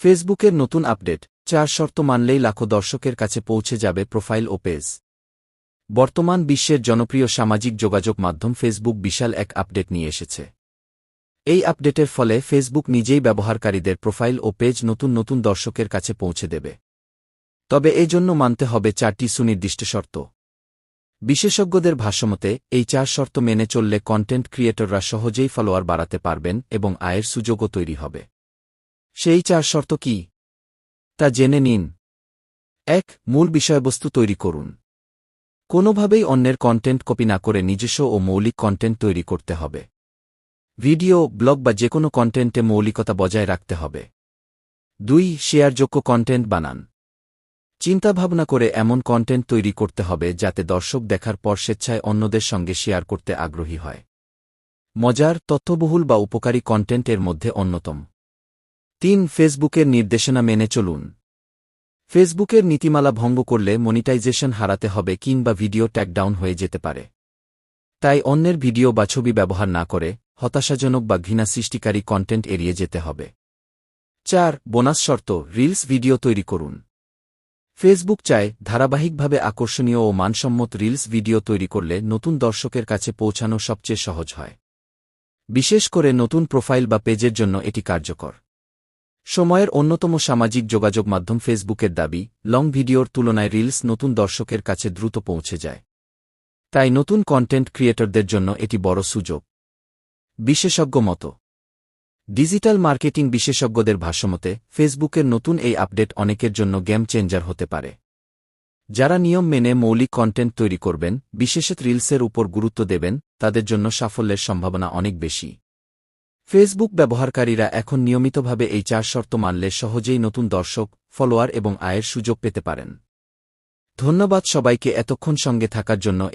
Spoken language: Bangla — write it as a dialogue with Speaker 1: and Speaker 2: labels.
Speaker 1: ফেসবুকের নতুন আপডেট, চার শর্ত মানলেই লাখো দর্শকের কাছে পৌঁছে যাবে প্রোফাইল ও পেজ। বর্তমান বিশ্বের জনপ্রিয় সামাজিক যোগাযোগ মাধ্যম ফেসবুক বিশাল এক আপডেট নিয়ে এসেছে। এই আপডেটের ফলে ফেসবুক নিজেই ব্যবহারকারীদের প্রোফাইল ও পেজ নতুন নতুন দর্শকের কাছে পৌঁছে দেবে। তবে এজন্য মানতে হবে চারটি সুনির্দিষ্ট শর্ত। বিশেষজ্ঞদের ভাষ্যমতে, এই চার শর্ত মেনে চললে কন্টেন্ট ক্রিয়েটররা সহজেই ফলোয়ার বাড়াতে পারবেন এবং আয়ের সুযোগও তৈরি হবে। সেই চার শর্ত কি? তা জেনে নিন। এক, মূল বিষয়বস্তু তৈরি করুন। কোনোভাবেই অন্যের কন্টেন্ট কপি না করে নিজস্ব ও মৌলিক কন্টেন্ট তৈরি করতে হবে। ভিডিও, ব্লগ বা যে কোনো কন্টেন্টে মৌলিকতা বজায় রাখতে হবে। দুই, শেয়ারযোগ্য কন্টেন্ট বানান। চিন্তাভাবনা করে এমন কন্টেন্ট তৈরি করতে হবে যাতে দর্শক দেখার পর স্বেচ্ছায় অন্যদের সঙ্গে শেয়ার করতে আগ্রহী হয়। মজার, তথ্যবহুল বা উপকারী কন্টেন্টের মধ্যে অন্যতম। তিন, ফেসবুকের নির্দেশনা মেনে চলুন। ফেসবুকের নীতিমালা ভঙ্গ করলে মনিটাইজেশন হারাতে হবে কিংবা ভিডিও ট্যাগডাউন হয়ে যেতে পারে। তাই অন্যের ভিডিও বা ছবি ব্যবহার না করে হতাশাজনক বা ঘৃণা সৃষ্টিকারী কন্টেন্ট এড়িয়ে যেতে হবে। চার, বোনাস শর্ত, রিলস ভিডিও তৈরি করুন। ফেসবুক চায় ধারাবাহিকভাবে আকর্ষণীয় ও মানসম্মত রিলস ভিডিও তৈরি করলে নতুন দর্শকের কাছে পৌঁছানো সবচেয়ে সহজ হয়। বিশেষ করে নতুন প্রোফাইল বা পেজের জন্য এটি কার্যকর। সময়ের অন্যতম সামাজিক যোগাযোগ মাধ্যম ফেসবুকের দাবি, লং ভিডিওর তুলনায় রিলস নতুন দর্শকের কাছে দ্রুত পৌঁছে যায়। তাই নতুন কন্টেন্ট ক্রিয়েটরদের জন্য এটি বড় সুযোগ। বিশেষজ্ঞ মতো। ডিজিটাল মার্কেটিং বিশেষজ্ঞদের ভাষ্যমতে, ফেসবুকের নতুন এই আপডেট অনেকের জন্য গেম চেঞ্জার হতে পারে। যারা নিয়ম মেনে মৌলিক কন্টেন্ট তৈরি করবেন, বিশেষত রিলসের উপর গুরুত্ব দেবেন, তাদের জন্য সাফল্যের সম্ভাবনা অনেক বেশি। ফেসবুক ব্যবহারকারীরা এখন নিয়মিতভাবে এই চার শর্ত মানলে সহজেই নতুন দর্শক, ফলোয়ার এবং আয়ের সুযোগ পেতে পারেন। ধন্যবাদ সবাইকে এতক্ষণ সঙ্গে থাকার জন্য।